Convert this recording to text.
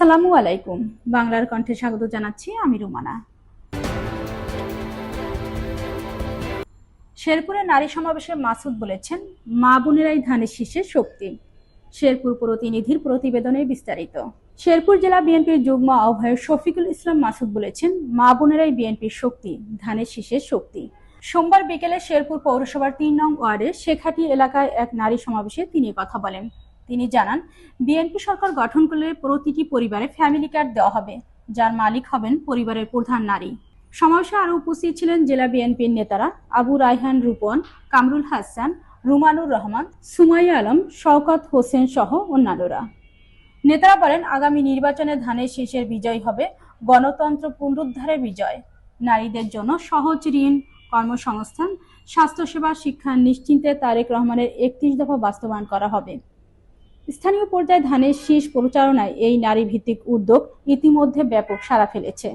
আসসালামু আলাইকুম। বাংলার কণ্ঠে স্বাগত জানাচ্ছি আমি রুমানা। শেরপুরে নারী সমাবেশে মাসুদ বলেছেন, মা বোনেরাই ধানের শীষের শক্তি। শেরপুর প্রতিনিধির প্রতিবেদনে বিস্তারিত। শেরপুর জেলা বিএনপির যুগ্ম আহ্বায়ক শফিকুল ইসলাম মাসুদ বলেছেন, মা বোনেরাই বিএনপির শক্তি, ধানের শীষের শক্তি। সোমবার বিকেলে শেরপুর পৌরসভার তিন নং ওয়ার্ডের শেখাটি এলাকায় এক নারী সমাবেশে তিনি কথা বলেন। তিনি জানান, বিএনপি সরকার গঠন করলে প্রতিটি পরিবারে ফ্যামিলি কার্ড দেওয়া হবে, যার মালিক হবেন পরিবারের প্রধান নারী। সমাবেশে আরও উপস্থিত ছিলেন জেলা বিএনপির নেতারা আবু রায়হান রূপন, কামরুল হাসান, রুমানুর রহমান, সুমাইয়া আলম, শওকত হোসেন সহ অন্যান্যরা। নেতারা বলেন, আগামী নির্বাচনে ধানের শীষের বিজয় হবে, গণতন্ত্র পুনরুদ্ধারের বিজয়। নারীদের জন্য সহজ ঋণ, কর্মসংস্থান, স্বাস্থ্যসেবা, শিক্ষা নিশ্চিন্তে তারেক রহমানের একত্রিশ দফা বাস্তবায়ন করা হবে। স্থানীয় পর্যায়ে ধানের শীষ পরিচালনায় এই নারী ভিত্তিক উদ্যোগ ইতিমধ্যে ব্যাপক সাড়া ফেলেছে।